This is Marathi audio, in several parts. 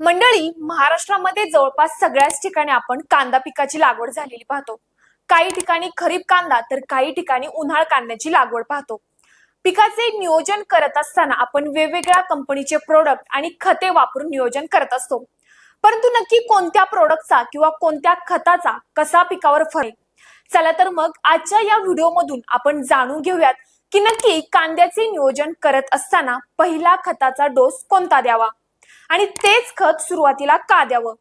मंडळी महाराष्ट्रामध्ये जवळपास सगळ्याच ठिकाणी आपण कांदा पिकाची लागवड झालेली पाहतो. काही ठिकाणी खरीप कांदा तर काही ठिकाणी उन्हाळ कांद्याची लागवड पाहतो. पिकाचे नियोजन करत असताना आपण वेगवेगळ्या कंपनीचे प्रोडक्ट आणि खते वापरून नियोजन करत असतो. परंतु नक्की कोणत्या प्रोडक्टचा किंवा कोणत्या खताचा कसा पिकावर फरक चला तर मग आजच्या या व्हिडिओमधून आपण जाणून घेऊयात की नक्की कांद्याचे नियोजन करत असताना पहिला खताचा डोस कोणता द्यावा? आणि तेच खत सुरुवातीला का द्यावं?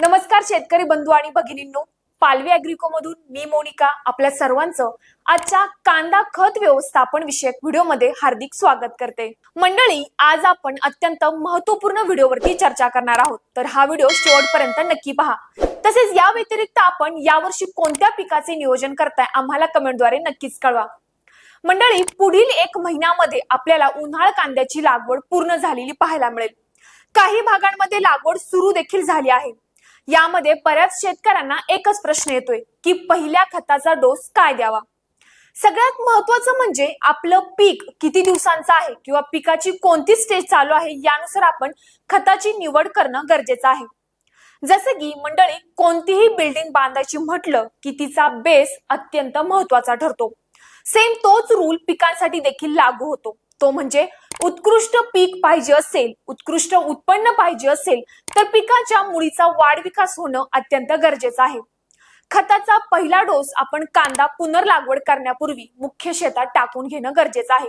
नमस्कार शेतकरी बंधू आणि भगिनींनो. पालवी अॅग्रिको मधून मी मोनिका आपल्या सर्वांचं आजच्या कांदा खत व्यवस्थापन विषयक व्हिडिओमध्ये हार्दिक स्वागत करते. मंडळी आज आपण अत्यंत महत्त्वपूर्ण व्हिडिओवरती चर्चा करणार आहोत. तर हा व्हिडिओ शेवटपर्यंत नक्की पहा. तसेच या व्यतिरिक्त आपण यावर्षी कोणत्या पिकाचे नियोजन करताय आम्हाला कमेंटद्वारे नक्कीच कळवा. मंडळी पुढील एक महिन्यामध्ये आपल्याला उन्हाळ कांद्याची लागवड पूर्ण झालेली पाहायला मिळेल. काही भागांमध्ये लागवड सुरू देखील झाली आहे. यामध्ये बऱ्याच शेतकऱ्यांना एकच प्रश्न येतोय की पहिल्या खताचा डोस काय द्यावा? सगळ्यात महत्वाचं म्हणजे आपलं पीक किती दिवसांचं आहे किंवा पिकाची कोणती स्टेज चालू आहे यानुसार आपण खताची निवड करणं गरजेचं आहे. जसं की मंडळी कोणतीही बिल्डिंग बांधायची म्हटलं की तिचा बेस अत्यंत महत्त्वाचा ठरतो. सेम तोच रूल पिकांसाठी देखील लागू होतो. तो म्हणजे उत्कृष्ट पीक पाहिजे असेल उत्कृष्ट उत्पन्न पाहिजे असेल तर पिकाच्या मुळीचा वाढ विकास होणं अत्यंत गरजेचं आहे. खताचा पहिला डोस आपण कांदा पुनर्लागवड करण्यापूर्वी मुख्य शेतात टाकून घेणं गरजेचं आहे.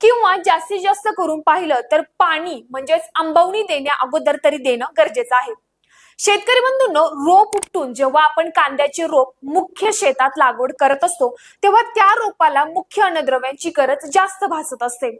किंवा जास्तीत जास्त करून पाहिलं तर पाणी म्हणजेच आंबवणी देण्या अगोदर तरी देणं गरजेचं आहे. शेतकरी बंधूंनो रोप उपटून जेव्हा आपण कांद्याचे रोप मुख्य शेतात लागवड करत असतो तेव्हा त्या रोपाला मुख्य अन्नद्रव्यांची गरज जास्त भासत असते.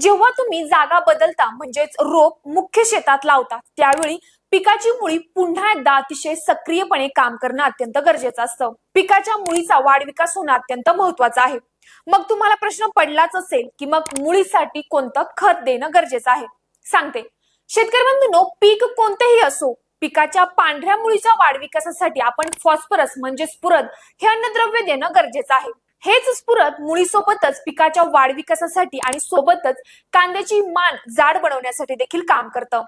जेव्हा तुम्ही जागा बदलता म्हणजेच रोप मुख्य शेतात लावता त्यावेळी पिकाची मुळी पुन्हा एकदा अतिशय सक्रियपणे काम करणं अत्यंत गरजेचं असतं. पिकाच्या मुळीचा वाढ विकास होणं अत्यंत महत्त्वाचा आहे. मग तुम्हाला प्रश्न पडलाच असेल की मग मुळीसाठी कोणतं खत देणं गरजेचं आहे? सांगते. शेतकरी बंधूंनो पीक कोणतेही असो पिकाच्या पांढऱ्या मुळीच्या वाढ विकासासाठी आपण फॉस्फरस म्हणजे स्फुरद हे अन्नद्रव्य देणं गरजेचं आहे. हेच स्फुरद मुळीसोबतच पिकाच्या वाढ विकासासाठी आणि सोबतच कांद्याची मान जाड बनवण्यासाठी देखील काम करतं.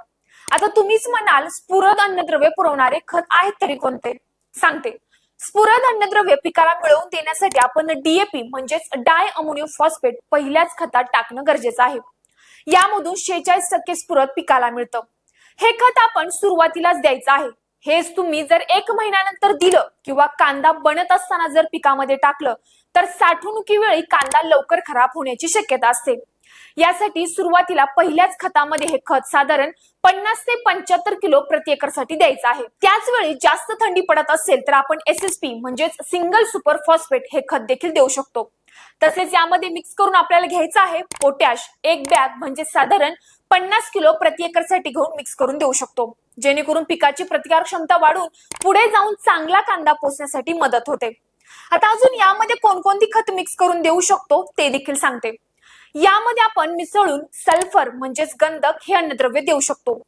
आता तुम्हीच म्हणाल स्फुरद अन्नद्रव्य पुरवणारे खत आहेत तरी कोणते? सांगते. स्फुरद अन्नद्रव्य पिकाला मिळवून देण्यासाठी आपण डीएपी म्हणजेच डाय अमोनियम फॉस्फेट पहिल्याच खतात टाकणं गरजेचं आहे. यामधून शेहेचाळीस टक्के स्फुरद पिकाला मिळतं. हे खत आपण सुरुवातीलाच द्यायचं आहे. हेच तुम्ही जर एक महिन्यानंतर दिलं किंवा कांदा बनत असताना जर पिकामध्ये टाकलं तर साठवणुकी वेळी कांदा लवकर खराब होण्याची शक्यता असते. यासाठी सुरुवातीला पहिल्याच खतामध्ये हे खत साधारण पन्नास ते पंच्याहत्तर किलो प्रति एकरसाठी द्यायचं आहे. त्याच वेळी जास्त थंडी पडत असेल तर आपण एस एस पी म्हणजेच सिंगल सुपर फॉस्फेट हे खत देखील देऊ शकतो. तसेच यामध्ये मिक्स करून आपल्याला घ्यायचं आहे पोटॅश एक बॅग म्हणजे साधारण पन्नास किलो प्रति एकरसाठी घेऊन मिक्स करून देऊ शकतो. जेणेकरून पिकाची प्रतिकार क्षमता वाढून पुढे जाऊन चांगला कांदा पोचण्यासाठी मदत होते. आता अजून यामध्ये कोणकोणती खत मिक्स करून देऊ शकतो ते देखील सांगते. यामध्ये आपण मिसळून सल्फर म्हणजेच गंधक हे अन्नद्रव्य देऊ शकतो.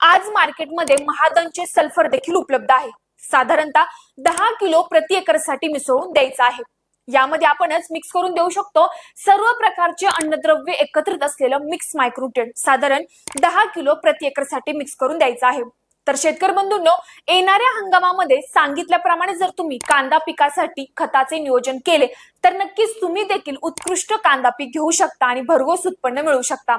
आज मार्केटमध्ये महादनचे सल्फर देखील उपलब्ध आहे. साधारणतः दहा किलो प्रति एकरसाठी मिसळून द्यायचं आहे. यामध्ये आपणच मिक्स करून देऊ शकतो. सर्व प्रकारचे अन्नद्रव्य एकत्रित असलेलं मिक्स मायक्रोटेड साधारण दहा किलो प्रति एकरसाठी मिक्स करून द्यायचं आहे. तर शेतकरी बंधूंनो येणाऱ्या हंगामामध्ये सांगितल्याप्रमाणे जर तुम्ही कांदा पिकासाठी खताचे नियोजन केले तर नक्कीच तुम्ही देखील उत्कृष्ट कांदा पीक घेऊ शकता आणि भरघोस उत्पन्न मिळवू शकता.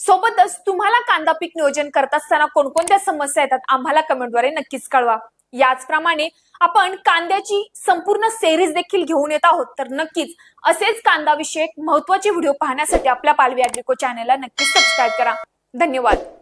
सोबतच तुम्हाला कांदा पीक नियोजन करत असताना कोणकोणत्या समस्या येतात आम्हाला कमेंटद्वारे नक्कीच कळवा. याचप्रमाणे आपण कांद्याची संपूर्ण सेरीज देखील घेऊन येत आहोत. तर नक्कीच असेच कांदा विषयक महत्त्वाचे व्हिडिओ पाहण्यासाठी आपल्या पालवी अॅग्रिको चॅनलला नक्कीच सबस्क्राईब करा. धन्यवाद.